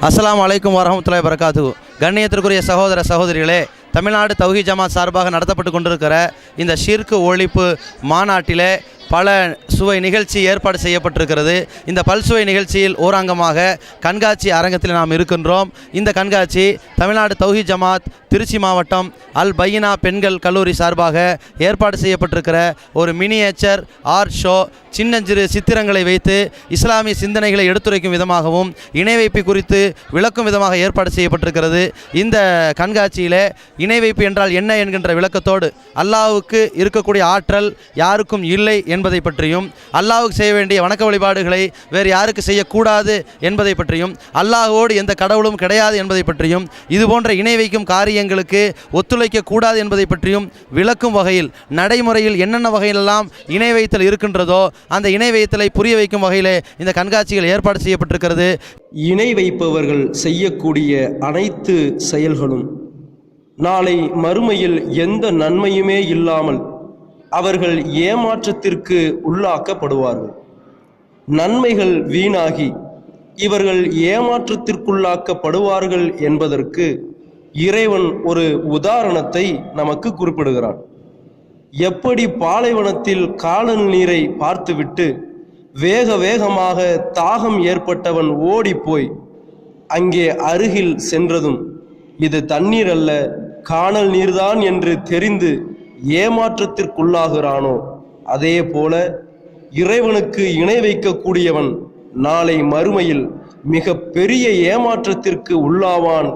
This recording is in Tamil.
அஸ்லாம் வலைக்கும் வரமத்துலாய் வரகாத்து கண்ணியத்திற்குரிய சகோதர சகோதரிகளே தமிழ்நாடு தௌஹி ஜமாத் சார்பாக நடத்தப்பட்டு கொண்டிருக்கிற இந்த ஷிர்கு ஒழிப்பு மாநாட்டிலே பல சுவை நிகழ்ச்சி ஏற்பாடு செய்யப்பட்டிருக்கிறது. இந்த பல்சுவை நிகழ்ச்சியில் ஓரங்கமாக கண்காட்சி அரங்கத்தில் நாம் இருக்கின்றோம். இந்த கண்காட்சி தமிழ்நாடு தௌஹி ஜமாத் திருச்சி மாவட்டம் அல் பையினா பெண்கள் கல்லூரி சார்பாக ஏற்பாடு செய்யப்பட்டிருக்கிற ஒரு மினியேச்சர் ஆர்ட் ஷோ சின்னஞ்சிறு சித்திரங்களை வைத்து இஸ்லாமிய சிந்தனைகளை எடுத்துரைக்கும் விதமாகவும் இணை வைப்பு குறித்து விளக்கும் விதமாக ஏற்பாடு செய்யப்பட்டிருக்கிறது. இந்த கண்காட்சியில் இணை வைப்பு என்றால் என்ன என்கின்ற விளக்கத்தோடு அல்லாவுக்கு இருக்கக்கூடிய ஆற்றல் யாருக்கும் இல்லை என்பதை பற்றியும் அல்லாஹுக்கு செய்ய வேண்டிய வணக்க வழிபாடுகளை வேறு யாருக்கு செய்யக்கூடாது என்பதை பற்றியும் அல்லாஹோடு எந்த கடவுளும் கிடையாது என்பதை பற்றியும் இது போன்ற இணை வைக்கும் காரியங்களுக்கு ஒத்துழைக்க கூடாது என்பதை பற்றியும் விளக்கும் வகையில் நடைமுறையில் என்னென்ன வகையிலெல்லாம் இணை வைத்தல் இருக்கின்றதோ அந்த இணை வைத்தலை புரிய வைக்கும் வகையிலே இந்த கண்காட்சிகள் ஏற்பாடு செய்யப்பட்டிருக்கிறது. இணை வைப்பவர்கள் செய்யக்கூடிய அனைத்து செயல்களும் நாளை மறுமையில் எந்த நன்மையுமே இல்லாமல் அவர்கள் ஏமாற்றத்திற்கு உள்ளாக்கப்படுவார்கள். நன்மைகள் வீணாகி இவர்கள் ஏமாற்றத்திற்குள்ளாக்கப்படுவார்கள் என்பதற்கு இறைவன் ஒரு உதாரணத்தை நமக்கு குறிப்பிடுகிறான். எப்படி பாலைவனத்தில் காலன் நீரை பார்த்துவிட்டு வேக வேகமாக தாகம் ஏற்பட்டவன் ஓடிப்போய் அங்கே அருகில் சென்றதும் இது தண்ணீர் அல்ல காணல் நீர்தான் என்று தெரிந்து ஏமாற்றத்திற்குள்ளாகிறானோ? அதே போல இறைவனுக்கு இணை வைக்கக்கூடியவன் நாளை மறுமையில் மிக பெரிய ஏமாற்றத்திற்கு உள்ளாவான்